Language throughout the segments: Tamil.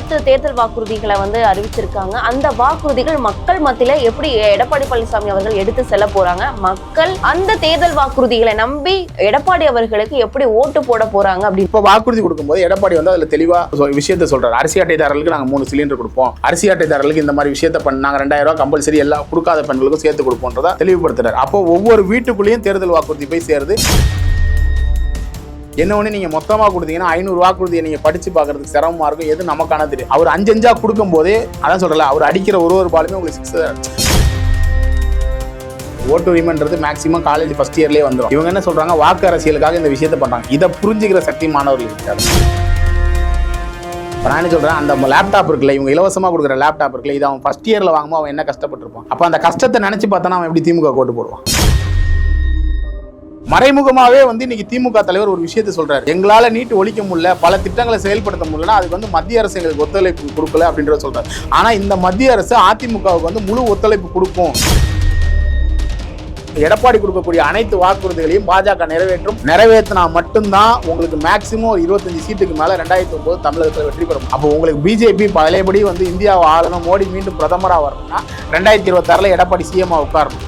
பத்து தேர்தல் வாக்குறுதிகளை வந்து அறிவிச்சிருக்காங்க. அந்த வாக்குறுதிகள் மக்கள் மத்தியில எப்படி எடப்பாடி பழனிசாமி அவர்கள் எடுத்து செல்ல போறாங்க? மக்கள் அந்த தேர்தல் வாக்குறுதிகளை நம்பி எடப்பாடி அவர்களுக்கு எப்படி ஓட்டு போட போறாங்க அப்படின்னு இப்போ வாக்குறுதி கொடுக்கும்போது எடப்பாடி வந்து அதுல தெளிவா சொ- விஷயத்த சொல்றாரு. அரிசி அட்டைதாரர்களுக்கு நாங்க மூணு சிலிண்டர் கொடுப்போம். அரிசி அட்டைதாரர்களுக்கு இந்த மாதிரி விஷயத்த பண்ண நாங்க ரெண்டாயிரம் ரூபாய் கம்பல்சரி எல்லா கொடுக்காத பெண்களுக்கும் சேர்த்து கொடுப்போம்ன்றதா தெளிவுபடுத்துறாரு. அப்போ ஒவ்வொரு வீட்டுக்குள்ளேயும் தேர்தல் வாக்குறுதி போய் சேருது. என்ன ஒன்று நீங்கள் மொத்தமாக கொடுத்தீங்கன்னா ஐநூறு வாக்குறுதியை நீங்கள் படித்து பார்க்குறதுக்கு சிரமமாக இருக்கும். எது நமக்கான தெரியும். அவர் அஞ்சு அஞ்சா கொடுக்கும் போதே அதான் சொல்கிறல அவர் அடிக்கிற ஒரு ஒரு பாலுமே உங்களுக்கு சிக்ஸ் ஓட்டு உரிமைன்றது மேக்ஸிமம் காலேஜ் ஃபஸ்ட் இயர்லேயே வந்துடும் இவங்க என்ன சொல்கிறாங்க வாக்கு அரசியலுக்காக இந்த விஷயத்தை பண்றாங்க. இதை புரிஞ்சுக்கிற சக்தி மாணவர்கள் இருக்காரு இப்போ நான் என்ன சொல்றேன்? அந்த லேப்டாப் இருக்குல்ல இவங்க இலவசமாக கொடுக்குற லேப்டாப் இருக்குல்ல இது அவன் ஃபஸ்ட் இயரில் வாங்கும்போது அவன் என்ன கஷ்டப்பட்டிருப்பான்? அப்போ அந்த கஷ்டத்தை நினச்சி பார்த்தானா அவன் எப்படி திமுக கோட்டு போடுவான்? மறைமுகமாகவே வந்து இன்னைக்கு திமுக தலைவர் ஒரு விஷயத்தை சொல்றாரு. எங்களால் நீட்டு ஒழிக்க முடியல பல திட்டங்களை செயல்படுத்த முடியலன்னா அதுக்கு வந்து மத்திய அரசு எங்களுக்கு ஒத்துழைப்பு கொடுக்கல அப்படின்றத சொல்றாரு. ஆனால் இந்த மத்திய அரசு அதிமுகவுக்கு வந்து முழு ஒத்துழைப்பு கொடுக்கும். எடப்பாடி கொடுக்கக்கூடிய அனைத்து வாக்குறுதிகளையும் பாஜக நிறைவேற்றும். நிறைவேற்றினா மட்டும்தான் உங்களுக்கு மேக்சிமம் ஒரு இருபத்தஞ்சு சீட்டுக்கு மேல ரெண்டாயிரத்தி ஒன்பது தமிழகத்தில் வெற்றி பெறும். அப்போ உங்களுக்கு பிஜேபி பழையபடி வந்து இந்தியாவை ஆளணும் மோடி மீண்டும் பிரதமராக வரணும்னா ரெண்டாயிரத்தி இருபத்தாறுல எடப்பாடி சிஎம்மா உட்காரணும்.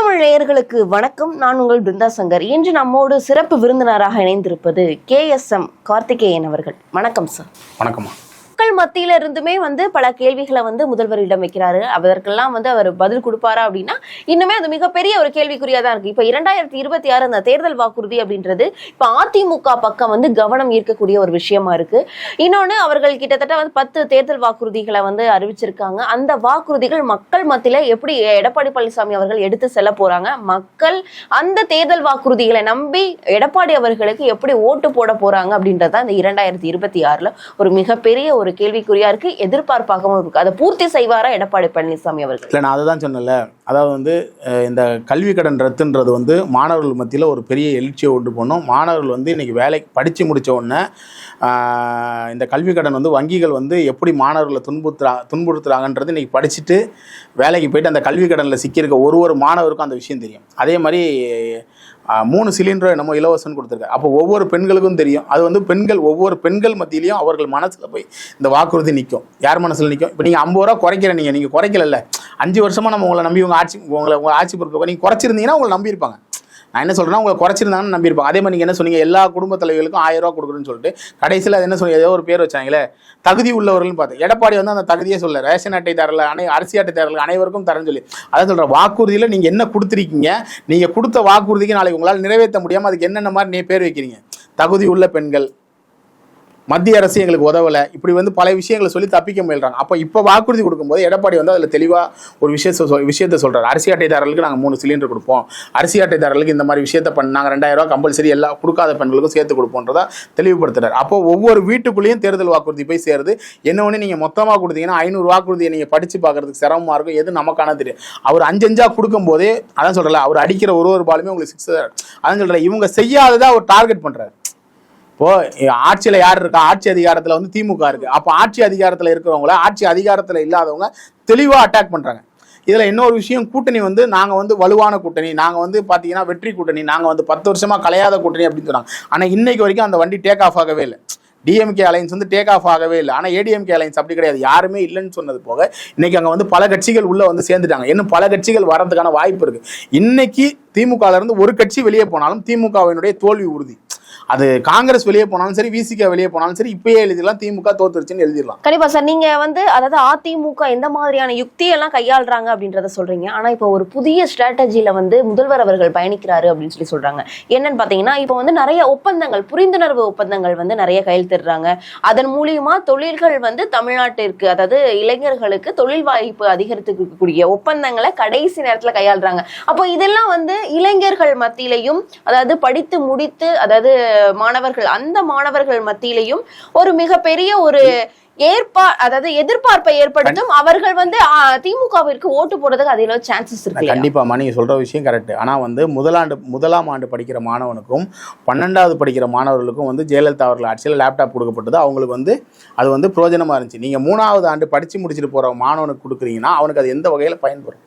தமிழ் நேயர்களுக்கு வணக்கம். நான் உங்கள் பிருந்தா சங்கர். இன்று நம்மோடு சிறப்பு விருந்தினராக இணைந்திருப்பது கே எஸ் எம் கார்த்திகேயன் அவர்கள். வணக்கம் சார். வணக்கம்மா. மக்கள் மத்தியில இருந்துமே வந்து பல கேள்விகளை வந்து முதல்வரிடம் வைக்கிறாரு. அதற்கெல்லாம் வந்து அவர் பதில் கொடுப்பாரா அப்படின்னா இன்னுமே அது மிகப்பெரிய ஒரு கேள்விக்குறியா தான் இருக்கு. இப்ப இரண்டாயிரத்தி இருபத்தி ஆறு அந்த தேர்தல் வாக்குறுதி அப்படின்றது இப்ப அதிமுக பக்கம் வந்து கவனம் ஈர்க்கக்கூடிய ஒரு விஷயமா இருக்கு. இன்னொன்னு அவர்கள் கிட்டத்தட்ட வந்து பத்து தேர்தல் வாக்குறுதிகளை வந்து அறிவிச்சிருக்காங்க. அந்த வாக்குறுதிகள் மக்கள் மத்தியில எப்படி எடப்பாடி பழனிசாமி அவர்கள் எடுத்து செல்ல போறாங்க? மக்கள் அந்த தேர்தல் வாக்குறுதிகளை நம்பி எடப்பாடி அவர்களுக்கு எப்படி ஓட்டு போட போறாங்க அப்படின்றத இந்த இரண்டாயிரத்தி இருபத்தி ஆறுல ஒரு மிகப்பெரிய ஒரு கேள்விக்குறியா இருக்கு எதிர்பார்ப்பாகவும் இருக்கு. அதை பூர்த்தி செய்வாரா எடப்பாடி பழனிசாமி அவர்கள்? இல்லை நான் அதை தான் சொன்னேன்ல. அதாவது வந்து இந்த கல்வி கடன் ரத்துன்றது வந்து மாணவர்கள் மத்தியில் ஒரு பெரிய எழுச்சியை உண்டு பண்ணும். மாணவர்கள் வந்து இன்னைக்கு வேலை படித்து முடித்த உடனே இந்த கல்வி கடன் வந்து வங்கிகள் வந்து எப்படி மாணவர்களை துன்புறுத்துறா துன்புறுத்துறாங்கன்றது இன்னைக்கு படிச்சுட்டு வேலைக்கு போயிட்டு அந்த கல்வி கடனில் சிக்கியிருக்க ஒரு ஒரு மாணவருக்கும் அந்த விஷயம் தெரியும். அதே மாதிரி மூணு சிலிண்டரை என்னமோ இலவசம்னு கொடுத்துருக்காரு அப்போ ஒவ்வொரு பெண்களுக்கும் தெரியும். அது வந்து பெண்கள் ஒவ்வொரு பெண்கள் மத்தியிலையும் அவர்கள் மனசில் போய் இந்த வாக்குறுதி நிற்கும் யார் மனசில் நிற்கும் இப்போ நீங்கள் ஐம்பது ரூபா குறைக்கிற நீங்கள் நீங்கள் குறைக்கல அஞ்சு வருஷமாக நம்ம உங்களை நம்பி உங்கள் ஆட்சி உங்களை உங்கள் ஆட்சி பொறுப்பு நீங்கள் குறைச்சிருந்தீங்கன்னா உங்களை நம்பியிருப்பாங்க. நான் என்ன சொல்றேன்னா உங்களை குறைச்சிருந்தாங்கன்னு நம்பியிருப்பாங்க அதே மாதிரி நீங்கள் என்ன சொன்னீங்க எல்லா குடும்ப தலைவர்களுக்கும் ஆயிரம் ரூபா கொடுக்குறேன்னு சொல்லிட்டு கடைசியில் அது என்ன சொல்லி ஏதோ ஒரு பேர் வச்சாங்களே தகுதி உள்ளவர்கள்னு பார்த்தேன். எடப்பாடி வந்து அந்த தகுதியே சொல்ல ரேஷன் அட்டை தரல அனை அரிசி அட்டை தரல அனைவருக்கும் தரேன்னு சொல்லி. அதான் சொல்கிறேன் வாக்குறுதியில் நீங்கள் என்ன கொடுத்துருக்கீங்க நீங்கள் கொடுத்த வாக்குறுதிக்கு நாளைக்கு உங்களால் நிறைவேற்ற முடியாமல் அதுக்கு என்னென்ன மாதிரி நீ பேர் வைக்கிறீங்க? தகுதி உள்ள பெண்கள் மத்திய அரசு எங்களுக்கு உதவலை. இப்படி வந்து பல விஷயங்களை சொல்லி தப்பிக்க முயல்றாங்க. அப்போ இப்போ வாக்குறுதி கொடுக்கும்போது எடப்பாடி வந்து அதில் தெளிவாக ஒரு விஷயத்த சொல் விஷயத்த சொல்கிறார் அரிசி அட்டைதாரர்களுக்கு நாங்கள் மூணு சிலிண்டர் கொடுப்போம். அரிசி அட்டைதாரர்களுக்கு இந்த மாதிரி விஷயத்த பண்ண நாங்கள் ரெண்டாயிரம் கம்பல்சரி எல்லா கொடுக்காத பெண்களுக்கும் சேர்த்து கொடுப்போன்றதா தெளிவுபடுத்துறாரு. அப்போ ஒவ்வொரு வீட்டுக்குள்ளேயும் தேர்தல் வாக்குறுதி போய் சேருது. என்ன ஒன்று நீங்கள் மொத்தமாக கொடுத்தீங்கன்னா ஐநூறு வாக்குறுதியை நீங்கள் படித்து பார்க்குறதுக்கு சிரமமாக இருக்கும். எது நமக்கான தெரியும் அவர் அஞ்சு கொடுக்கும்போதே அதான் சொல்கிறல அவர் அடிக்கிற ஒரு ஒரு பாலுமே உங்களுக்கு சிக்ஸ் அதான் சொல்கிறேன் இவங்க செய்யாததை அவர் டார்கெட் பண்ணுறாரு இப்போ ஆட்சியில் யார் இருக்கா? ஆட்சி அதிகாரத்தில் வந்து திமுக இருக்கு. அப்போ ஆட்சி அதிகாரத்தில் இருக்கிறவங்கள ஆட்சி அதிகாரத்தில் இல்லாதவங்க தெளிவாக அட்டாக் பண்ணுறாங்க இதில் இன்னொரு விஷயம் கூட்டணி வந்து நாங்கள் வந்து வலுவான கூட்டணி நாங்கள் வந்து பார்த்தீங்கன்னா வெற்றி கூட்டணி நாங்கள் வந்து பத்து வருஷமாக கலையாத கூட்டணி அப்படின்னு சொன்னாங்க. ஆனால் இன்னைக்கு வரைக்கும் அந்த வண்டி டேக் ஆஃப் ஆகவே இல்லை. டிஎம்கே அலைன்ஸ் வந்து டேக் ஆஃப் ஆகவே இல்லை. ஆனால் ஏடிஎம்கே அலைன்ஸ் அப்படி கிடையாது. யாருமே இல்லைன்னு சொன்னது போக இன்னைக்கு அங்கே வந்து பல கட்சிகள் உள்ளே வந்து சேர்ந்துட்டாங்க. இன்னும் பல கட்சிகள் வரதுக்கான வாய்ப்பு இருக்குது இன்னைக்கு திமுகலேருந்து ஒரு கட்சி வெளியே போனாலும் திமுகவினுடைய தோல்வி உறுதி. அது காங்கிரஸ் வெளியே போனாலும் சரி விசிக வெளியே போனாலும் சரி இப்பயே எழுதிடலாம் திமுக தோத்துருச்சுன்னு எழுதிடலாம். கண்டிப்பா சார் நீங்க வந்து அதாவது அதிமுக எந்த மாதிரியான யுக்தியெல்லாம் கையாளுறாங்க அப்படின்றத சொல்றீங்க. ஆனா இப்போ ஒரு புதிய ஸ்ட்ராட்டஜியில வந்து முதல்வர் அவர்கள் பயணிக்கிறாரு அப்படின்னு சொல்லி சொல்றாங்க. என்னன்னு பாத்தீங்கன்னா இப்போ வந்து நிறைய ஒப்பந்தங்கள் புரிந்துணர்வு ஒப்பந்தங்கள் வந்து நிறைய கையெழுத்திடுறாங்க. அதன் மூலியமா தொழில்கள் வந்து தமிழ்நாட்டிற்கு அதாவது இளைஞர்களுக்கு தொழில் வாய்ப்பு அதிகரித்துக்கூடிய ஒப்பந்தங்களை கடைசி நேரத்துல கையாளுறாங்க. அப்போ இதெல்லாம் வந்து இளைஞர்கள் மத்தியிலையும் அதாவது படித்து முடித்து அதாவது மாணவர்கள் அந்த மாணவர்கள் மத்தியிலையும் ஒரு மிகப்பெரிய ஒரு ஏற்பா அதாவது எதிர்பார்ப்பை ஏற்படுத்தும் அவர்கள் வந்து திமுகவிற்கு ஓட்டு போடுறதுக்கு அதிக சான்சஸ் இருக்கு இல்லையா? கண்டிப்பாக நீங்க சொல்ற விஷயம் கரெக்ட் ஆனால் வந்து முதலாண்டு முதலாம் ஆண்டு படிக்கிற மாணவனுக்கும் பன்னெண்டாவது படிக்கிற மாணவர்களுக்கும் வந்து ஜெயலலிதா அவர்கள் ஆட்சியில் லேப்டாப் கொடுக்கப்பட்டது. அவங்களுக்கு வந்து அது வந்து பிரயோஜனமா இருந்துச்சு. நீங்க மூணாவது ஆண்டு படிச்சு முடிச்சுட்டு போற மாணவனுக்கு கொடுக்குறீங்கன்னா அவனுக்கு அது எந்த வகையில் பயன்படும்?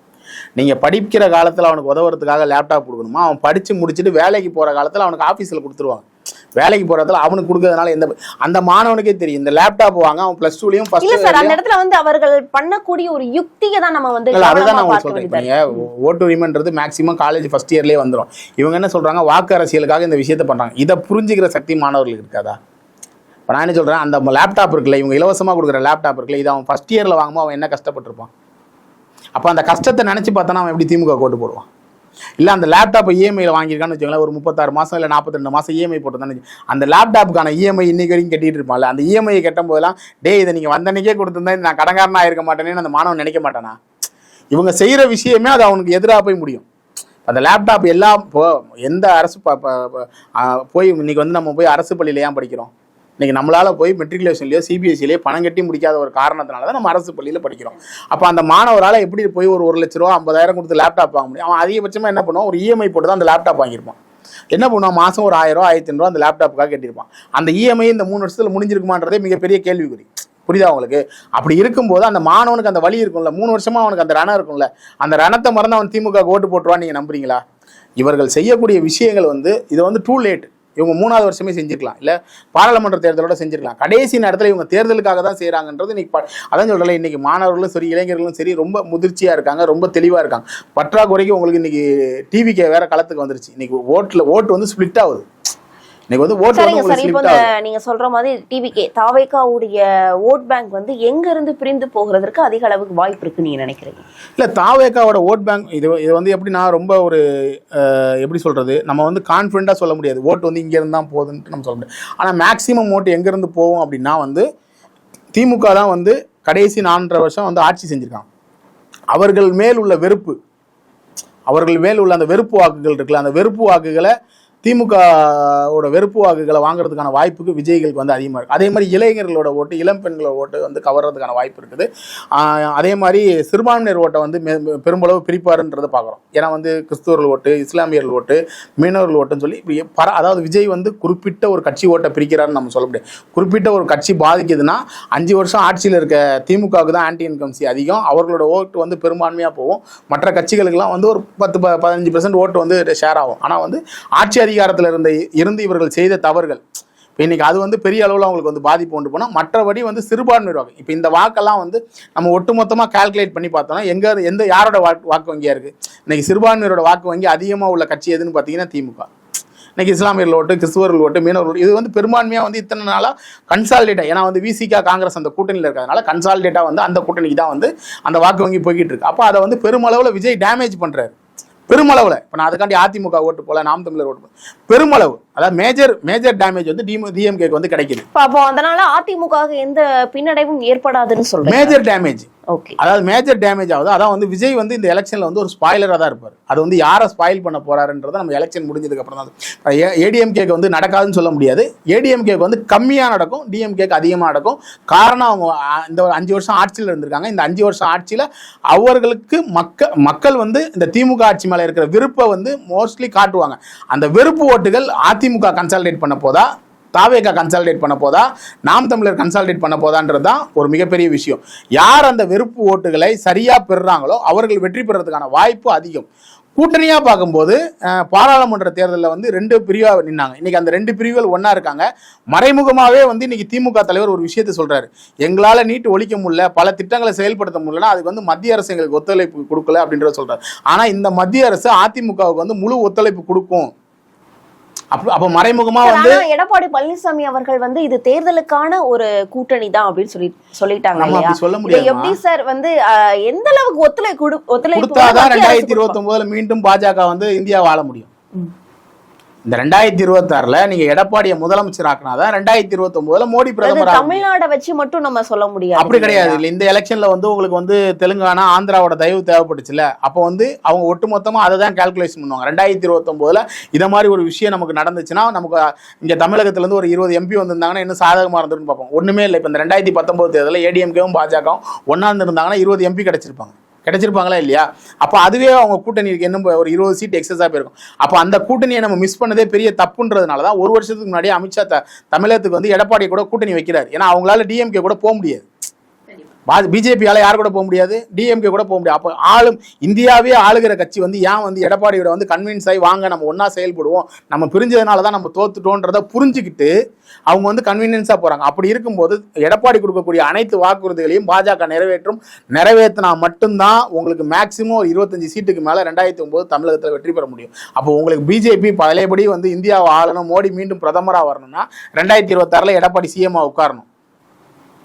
நீங்கள் படிக்கிற காலத்தில் அவனுக்கு உதவுறதுக்காக லேப்டாப் கொடுக்கணுமா? அவன் படித்து முடிச்சுட்டு வேலைக்கு போகிற காலத்தில் அவனுக்கு ஆஃபீஸில் கொடுத்துருவாங்க. வேலைக்கு போகிறதுல அவனுக்கு கொடுக்கறதுனால எந்த அந்த மாணவனுக்கே தெரியும். இந்த லேப்டாப் வாங்க அவன் ப்ளஸ் டூலையும் இல்ல சார் அந்த ஃபஸ்ட் இடத்துல வந்து அவர்கள் பண்ணக்கூடிய ஒரு யுக்தியை தான் நம்ம வந்து அதுதான் நான் சொல்றேன். வேண்டியதா இப்போ நீங்கள் ஓட்டு உரிமைன்றது மேக்ஸிமம் காலேஜ் ஃபர்ஸ்ட் இயர்லேயே வந்துடும் இவங்க என்ன சொல்றாங்க? வாக்கு அரசியலுக்காக இந்த விஷயத்தை பண்றாங்க. இதை புரிஞ்சுக்கிற சக்தி மாணவர்களுக்கு இருக்காதா? இப்போ நான் என்ன சொல்றேன்? அந்த லேப்டாப் இருக்குல்ல இவங்க இலவசமாக கொடுக்குற லேப்டாப் இருக்குல்ல இது அவன் ஃபர்ஸ்ட் இயரில் வாங்கும்போது அவன் என்ன கஷ்டப்பட்டிருப்பான்? அப்போ அந்த கஷ்டத்தை நினச்சி பார்த்தானா அவன் எப்படி திமுக கோட்டு போடுவான்? இல்லை அந்த லேப்டாப்பை இஎம்ஐயில் வாங்கியிருக்கான்னு வச்சுக்கோங்களேன் ஒரு முப்பத்தாறு மாதம் இல்லை நாற்பத்தி மாதம் இஎம்ஐ போட்டுருந்தானு அந்த லேப்டாப்புக்கான இஎம்ஐ இன்னைக்கு வரைக்கும் கட்டிட்டு இருப்பான்ல அந்த இஎம்ஐ கட்டும் போதெல்லாம் டே இதை நீங்கள் வந்தன்னைக்கே கொடுத்துருந்தா நான் கடங்காரனாக இருக்க மாட்டேன்னு அந்த மாணவன் நினைக்க மாட்டானா? இவங்க செய்கிற விஷயமே அது அவனுக்கு எதிராக போய் முடியும். அந்த லேப்டாப் எல்லாம் இப்போ எந்த அரசு ப- போய் இன்னைக்கு வந்து நம்ம போய் அரசு பள்ளியில் ஏன் படிக்கிறோம்? இன்னைக்கு நம்மளால போய் மெட்ரிகுலேஷன்லையோ சிபிஎஸ்சிலேயோ பணம் கட்டி முடிக்காத ஒரு காரணத்தினால தான் நம்ம அரசு பள்ளியில் படிக்கிறோம். அப்போ அந்த மாணவரால் எப்படி போய் ஒரு ஒரு லட்ச ரூபா ஐம்பதாயிரம் கொடுத்து லேப்டாப் வாங்க முடியும்? அவன் அதிகபட்சமாக என்ன பண்ணுவான்? ஒரு இஎம்ஐ போட்டு தான் அந்த லேப்டாப் வாங்கியிருப்பான். என்ன பண்ணுவான்? மாதம் ஒரு ஆயிரம் ரூபா ஆயிரத்தி ரூபா அந்த லேப்டாப்புக்காக கட்டியிருப்பான். அந்த இஎம்ஐ இந்த மூணு வருஷத்தில் முடிஞ்சிருக்குமான்றதே மிகப்பெரிய கேள்விக்குறி. புரியுதா உங்களுக்கு? அப்படி இருக்கும்போது அந்த மாணவனுக்கு அந்த வழி இருக்கும்ல. மூணு வருஷமா அவனுக்கு அந்த ரணம் இருக்கும்ல. அந்த ரணத்தை மறந்து அவன் திமுக ஓட்டு போட்டுருவான்னு நீங்க நம்புறீங்களா? இவர்கள் செய்யக்கூடிய விஷயங்கள் வந்து இது வந்து டூ லேட் இவங்க மூணாவது வருஷமே செஞ்சிருக்கலாம். இல்லை பாராளுமன்ற தேர்தலோட செஞ்சிருக்கலாம். கடைசி நேரத்தில் இவங்க தேர்தலுக்காக தான் செய்கிறாங்கன்றது இன்னைக்கு அதான் சொல்கிறல இன்னைக்கு மாணவர்களும் சரி இளைஞர்களும் சரி ரொம்ப முதிர்ச்சியாக இருக்காங்க ரொம்ப தெளிவாக இருக்காங்க. பற்றாக்குறைக்கு உங்களுக்கு இன்னைக்கு டிவிக்கே வேற களத்துக்கு வந்துருச்சு. இன்னைக்கு ஓட்டில் ஓட்டு வந்து ஸ்பிளிட் ஆகுது. இன்னைக்கு வந்து வந்து சரிங்க சார் இப்போ நீங்க சொல்ற மாதிரி டிவிகே தாவேக்காவுடைய ஓட் பேங்க் வந்து எங்க இருந்து பிரிந்து போகிறதுக்கு அதிக அளவுக்கு வாய்ப்பு இருக்கு நீங்க நினைக்கிறீங்க? இல்லை தாவேக்காவோட ஓட் பேங்க் இது இது வந்து எப்படின்னா ரொம்ப ஒரு எப்படி சொல்கிறது நம்ம வந்து கான்ஃபிடண்ட்டாக சொல்ல முடியாது. ஓட்டு வந்து இங்கேருந்து தான் போகுதுன்ட்டு நம்ம சொல்ல முடியாது. ஆனால் மேக்ஸிமம் ஓட்டு எங்கேருந்து போகும் அப்படின்னா வந்து திமுக தான் வந்து கடைசி நான்கரை வருஷம் வந்து ஆட்சி செஞ்சுருக்காங்க. அவர்கள் மேல் உள்ள வெறுப்பு அவர்கள் மேல் உள்ள அந்த வெறுப்பு வாக்குகள் இருக்குல்ல அந்த வெறுப்பு வாக்குகளை திமுகவோட வெறுப்பு வாக்குகளை வாங்குறதுக்கான வாய்ப்புக்கு விஜய்களுக்கு வந்து அதிகமாக இருக்குது அதே மாதிரி இளைஞர்களோட ஓட்டு இளம் பெண்களோட ஓட்டு வந்து கவர்றதுக்கான வாய்ப்பு இருக்குது. அதே மாதிரி சிறுபான்மையினர் ஓட்டை வந்து பெரும்பளவு பிரிப்பாருன்றதை பார்க்குறோம். ஏன்னா வந்து கிறிஸ்துவர்கள் ஓட்டு இஸ்லாமியர்கள் ஓட்டு மீனவர்கள் ஓட்டுன்னு சொல்லி இப்படி பர அதாவது விஜய் வந்து குறிப்பிட்ட ஒரு கட்சி ஓட்டை பிரிக்கிறாருன்னு நம்ம சொல்ல முடியாது. குறிப்பிட்ட ஒரு கட்சி பாதிக்குதுன்னா அஞ்சு வருஷம் ஆட்சியில் இருக்க திமுகவுக்கு தான் ஆன்டி இன்கம்சி அதிகம். அவர்களோட ஓட்டு வந்து பெரும்பான்மையாக போகும். மற்ற கட்சிகளுக்கெல்லாம் வந்து ஒரு பத்து ப பதினஞ்சு பெர்சன்ட் ஓட்டு வந்து ஷேர் ஆகும். ஆனால் வந்து ஆட்சி அதிகாரத்தில் இருந்த இருந்து இவர்கள் செய்த தவறுகள். இப்போ இன்னைக்கு அது வந்து பெரிய அளவில் அவங்களுக்கு வந்து பாதிப்பு கொண்டு போனால் மற்றபடி வந்து சிறுபான்மை வாக்கு இப்போ இந்த வாக்கெல்லாம் வந்து நம்ம ஒட்டுமொத்தமாக கால்குலேட் பண்ணி பார்த்தோம்னா எங்கே எந்த யாரோட வாக்கு வாக்கு வங்கியாக இருக்குது இன்றைக்கி சிறுபான்மையரோட வாக்கு வங்கி அதிகமாக உள்ள கட்சி எதுன்னு பார்த்தீங்கன்னா திமுக. இன்னைக்கு இஸ்லாமியர்கள் ஓட்டு கிறிஸ்துவர்கள் ஓட்டு மீனவர்கள் ஓட்டு இது வந்து பெரும்பான்மையாக வந்து இத்தனை நாளாக கன்சாலிடேட்டாக ஏன்னா வந்து விசிகா காங்கிரஸ் அந்த கூட்டணியில் இருக்கிறதுனால கன்சாலிடேட்டாக வந்து அந்த கூட்டணிக்கு தான் வந்து அந்த வாக்கு வங்கி போய்கிட்டு இருக்கு. அப்போ அதை வந்து பெருமளவில் விஜய் டேமேஜ் பண்ணுறாரு பெருமளவில். இப்போ நான் அதுக்காண்டி அதிமுக ஓட்டு போல நாம் தமிழர் ஓட்டு போல. பெருமளவு. அதாவது மேஜர் மேஜர் டேமேஜ் வந்து டிமு டிஎம்கேக்கு வந்து கிடைக்குது. அப்போ அதனால அதிமுக எந்த பின்னடைவும் ஏற்படாதுன்னு சொல்றேன் மேஜர் டேமேஜ் ஓகே அதாவது மேஜர் டேமேஜ் ஆகுது. அதான் வந்து விஜய் வந்து இந்த எலெக்ஷனில் வந்து ஒரு ஸ்பாயிலராக தான் இருப்பார். அது வந்து யாரை ஸ்பாயில் பண்ண போறாருன்றதை நம்ம எலெக்ஷன் முடிஞ்சதுக்கு அப்புறம் தான் ஏடிஎம்கேக்கு வந்து நடக்காதுன்னு சொல்ல முடியாது. ஏடிஎம்கேக்கு வந்து கம்மியாக நடக்கும். டிஎம்கேக்கு அதிகமாக நடக்கும். காரணம் அவங்க இந்த ஒரு அஞ்சு வருஷம் ஆட்சியில் இருந்திருக்காங்க. இந்த அஞ்சு வருஷம் ஆட்சியில் அவர்களுக்கு மக்கள் மக்கள் வந்து இந்த திமுக ஆட்சி மேலே இருக்கிற விருப்பை வந்து மோஸ்ட்லி காட்டுவாங்க. அந்த வெறுப்பு ஓட்டுகள் அதிமுக கன்சாலிடேட் பண்ண போதா? தாவேகா கன்சாலிடேட் பண்ண போதா? நாம் தமிழர் கன்சாலிடேட் பண்ண போதான்றது தான் ஒரு மிகப்பெரிய விஷயம். யார் அந்த வெறுப்பு ஓட்டுகளை சரியாக பெறுறாங்களோ அவர்கள் வெற்றி பெறதுக்கான வாய்ப்பு அதிகம். கூட்டணியாக பார்க்கும்போது பாராளுமன்ற தேர்தலில் வந்து ரெண்டு பிரிவாக நின்னாங்க. இன்றைக்கி அந்த ரெண்டு பிரிவுகள் ஒன்றா இருக்காங்க. மறைமுகமாகவே வந்து இன்றைக்கி திமுக தலைவர் ஒரு விஷயத்தை சொல்கிறாரு எங்களால் நீட்டு ஒழிக்க முடியல பல திட்டங்களை செயல்படுத்த முடியலன்னா அதுக்கு வந்து மத்திய அரசு எங்களுக்கு ஒத்துழைப்பு கொடுக்கல அப்படின்றத சொல்கிறார் ஆனால் இந்த மத்திய அரசு அதிமுகவுக்கு வந்து முழு ஒத்துழைப்பு கொடுக்கும். அப்ப மறைமுகமா வந்து எடப்பாடி பழனிசாமி அவர்கள் வந்து இது தேர்தலுக்கான ஒரு கூட்டணி தான் அப்படின்னு சொல்லி சொல்லிட்டாங்க சொல்ல முடியாது எப்படி சார் வந்து எந்த அளவுக்கு ஒத்துழை கொடு ஒத்துழைப்பு வந்து கொடுத்தாதான் ரெண்டாயிரத்தி இருபத்தி ஒன்பதுல மீண்டும் பாஜக வந்து இந்தியா வாழ முடியும். இந்த ரெண்டாயிரத்தி இருபத்தாறுல நீங்க எடப்பாடியை முதலமைச்சர் ஆக்கினாதான் ரெண்டாயிரத்தி இருபத்தி ஒன்பதுல மோடி பிரதமர். தமிழ்நாடை வச்சு மட்டும் நம்ம சொல்ல முடியாது. அப்படி கிடையாது. இல்ல இந்த எலெக்ஷன்ல வந்து உங்களுக்கு வந்து தெலுங்கானா ஆந்திராவோட தயவு தேவைப்பட்டுச்சுல அப்போ வந்து அவங்க ஒட்டுமொத்தமா அதை தான் கால்குலேஷன் பண்ணுவாங்க. ரெண்டாயிரத்தி இருபத்தொம்போதுல இதை மாதிரி ஒரு விஷயம் நமக்கு நடந்துச்சுன்னா நமக்கு இங்க தமிழகத்துல இருந்து ஒரு இருபது எம்பி வந்திருந்தாங்கன்னா இன்னும் சாதகமா இருந்திருன்னு பார்ப்போம். ஒண்ணுமே இல்லை. இப்போ இந்த ரெண்டாயிரத்தி பத்தொன்பது தேர்தலில் ஏடிஎம்கேவும் பாஜகவும் ஒன்னா இருந்திருந்தாங்கன்னா இருபது எம்பி கிடைச்சிருப்பாங்க. கிடைச்சிருப்பாங்களா இல்லையா? அப்போ அதுவே அவங்க கூட்டணிக்கு என்ன ஒரு இருபது சீட் எக்ஸஸாக போயிருக்கும். அப்போ அந்த கூட்டணியை நம்ம மிஸ் பண்ணதே பெரிய தப்புன்றதுனால தான் ஒரு வருஷத்துக்கு முன்னாடி அமித்ஷா த தமிழகத்துக்கு வந்து எடப்பாடி கூட கூட்டணி வைக்கிறார். ஏன்னா அவங்களால டிஎம்கே கூட போக முடியாது. பிஜேபியால் யார் கூட போக முடியாது? டிஎம்கே கூட போக முடியாது. அப்போ ஆளும் இந்தியாவே ஆளுகிற கட்சி வந்து ஏன் வந்து எடப்பாடியோட வந்து கன்வின்ஸ் ஆகி வாங்க நம்ம ஒன்றா செயல்படுவோம் நம்ம பிரிஞ்சதுனால தான் நம்ம தோத்துட்டோன்றதை புரிஞ்சுக்கிட்டு அவங்க வந்து கன்வீனியன்ஸாக போகிறாங்க அப்படி இருக்கும்போது எடப்பாடி கொடுக்கக்கூடிய அனைத்து வாக்குறுதிகளையும் பாஜக நிறைவேற்றும். நிறைவேற்றினா மட்டும்தான் உங்களுக்கு மேக்சிமம் ஒரு இருபத்தஞ்சு சீட்டுக்கு மேலே ரெண்டாயிரத்தி ஒம்பது தமிழகத்தில் வெற்றி பெற முடியும். அப்போ உங்களுக்கு பிஜேபி பழையபடி வந்து இந்தியாவை ஆளணும் மோடி மீண்டும் பிரதமராக வரணும்னா ரெண்டாயிரத்தி இருபத்தாறில் எடப்பாடி சிஎம்மா உட்காரணும்.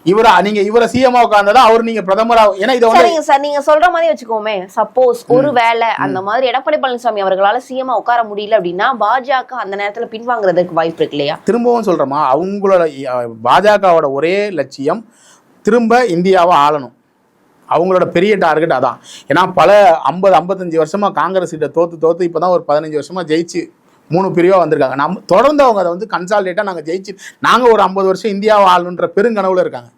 இவரா நீங்க இவரை சிஎம்மா உட்கார்ந்தா அவர் நீங்க பிரதமரா ஏன்னா இதை வந்து சார் நீங்க சொல்ற மாதிரி வச்சுக்கோமே. சப்போஸ் ஒரு வேளை அந்த மாதிரி எடப்பாடி பழனிசாமி அவர்களால சிஎம் உட்கார முடியல அப்படின்னா பாஜக அந்த நேரத்துல பின்வாங்குறதுக்கு வாய்ப்பு இருக்கு இல்லையா? திரும்பவும் சொல்றேமா அவங்களோட பாஜகவோட ஒரே லட்சியம் திரும்ப இந்தியாவை ஆளணும். அவங்களோட பெரிய டார்கெட் அதான். ஏன்னா பல ஐம்பது ஐம்பத்தஞ்சு வருஷமா காங்கிரஸ் கிட்ட தோத்து தோத்து இப்பதான் ஒரு பதினஞ்சு வருஷமா ஜெயிச்சு மூணு பிரிவாக வந்திருக்காங்க. நம்ம தொடர்ந்து அவங்க அதை வந்து கன்சால்டேட்டாக நாங்கள் ஜெயிச்சு நாங்கள் ஒரு ஐம்பது வருஷம் இந்தியாவை ஆளுன்ற பெருங்கனவுல இருக்காங்க.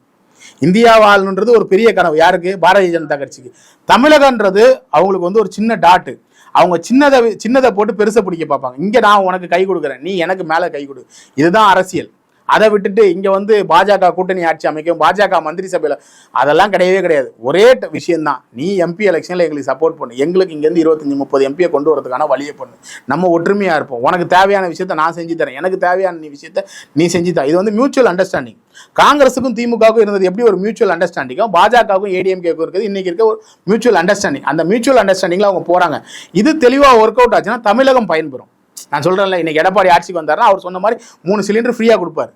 இந்தியாவை ஆளுன்றது ஒரு பெரிய கனவு. யாருக்கு? பாரதிய ஜனதா கட்சிக்கு. தமிழகன்றது அவங்களுக்கு வந்து ஒரு சின்ன டாட்டு அவங்க சின்னதை சின்னதை போட்டு பெருசை பிடிக்க பார்ப்பாங்க. இங்கே நான் உனக்கு கை கொடுக்குறேன். நீ எனக்கு மேலே கை கொடு. இதுதான் அரசியல். அதை விட்டுட்டு இங்க வந்து பாஜக கூட்டணி ஆட்சி அமைக்கும் பாஜக மந்திரி சபையில. அதெல்லாம் கிடையவே கிடையாது. ஒரே விஷயம்தான். நீ எம்பி எலெக்ஷன்ல எங்களுக்கு சப்போர்ட் பண்ணு. எங்களுக்கு இங்கேருந்து இருபத்தஞ்சு முப்பது எம்பியை கொண்டு வரதுக்கான வழியை பண்ணு. நம்ம ஒற்றுமையா இருப்போம். உனக்கு தேவையான விஷயத்த நான் செஞ்சு தரேன். எனக்கு தேவையான நீ விஷயத்த நீ செஞ்சு தர இது வந்து மியூச்சுவல் அண்டர்ஸ்டாண்டிங் காங்கிரஸுக்கும் திமுகவுக்கும் இருந்தது எப்படி ஒரு மியூச்சுவல் அண்டர்ஸ்டாண்டிங்கும் பாஜகவுக்கும் ஏடிஎம்கேக்கும் இருக்குது. இன்னைக்கு இருக்க ஒரு மியூச்சுவல் அண்டர்ஸ்டாண்டிங் அந்த மியூச்சுவல் அண்டர்ஸ்டாண்டிங்ல அவங்க போறாங்க. இது தெளிவாக ஒர்க் அவுட் ஆச்சுன்னா தமிழகம் பயன்பெறும். நான் சொல்றேன்ல இன்னைக்கு எடப்பாடி ஆட்சிக்கு வந்தார்னா அவர் சொன்ன மாதிரி மூணு சிலிண்டர் ஃப்ரீயா கொடுப்பாரு.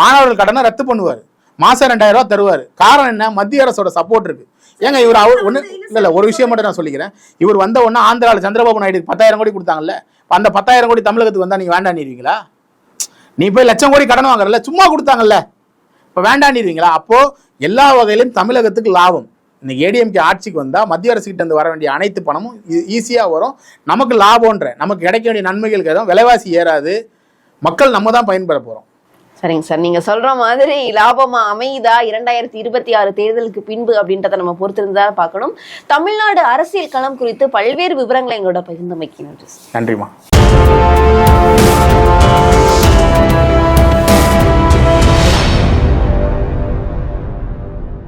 மாணவர்கள் கடனை ரத்து பண்ணுவார். மாசம் ரெண்டாயிரம் ரூபா தருவார். காரணம் என்ன? மத்திய அரசோட சப்போர்ட் இருக்கு. ஏங்க இவர் அவர் ஒன்று இல்லை இல்லை ஒரு விஷயம் மட்டும் நான் சொல்லிக்கிறேன். இவர் வந்த உடனே ஆந்திராவில் சந்திரபாபு நாயுடு பத்தாயிரம் கோடி கொடுத்தாங்கல்ல? அந்த பத்தாயிரம் கோடி தமிழகத்துக்கு வந்தால் நீங்கள் வேண்டாம் நீ போய் லட்சம் கோடி கடன் வாங்குறல சும்மா கொடுத்தாங்கல்ல. இப்போ வேண்டாண்டிருவீங்களா அப்போது எல்லா வகையிலும் தமிழகத்துக்கு லாபம். இன்னைக்கு ஏடிஎம்கே ஆட்சிக்கு வந்தா மத்திய அரசு கிட்ட இருந்து வர வேண்டிய அனைத்து பணமும் ஈஸியா வரும். நமக்கு லாபம்ன்ற நமக்கு கிடைக்க வேண்டிய நன்மைகள் கிடைக்கும் விலைவாசி ஏறாது. மக்கள் நம்ம தான் பயன்பெற போறோம். சரிங்க சார். நீங்க சொல்ற மாதிரி லாபமா அமையுதா? இரண்டாயிரத்தி இருபத்தி ஆறு தேர்தலுக்கு பின்பு அப்படின்றத நம்ம பொறுத்திருந்தா பார்க்கணும். தமிழ்நாடு அரசியல் களம் குறித்து பல்வேறு விவரங்களை எங்களோட பகிர்ந்தமைக்கு நன்றி. நன்றிமா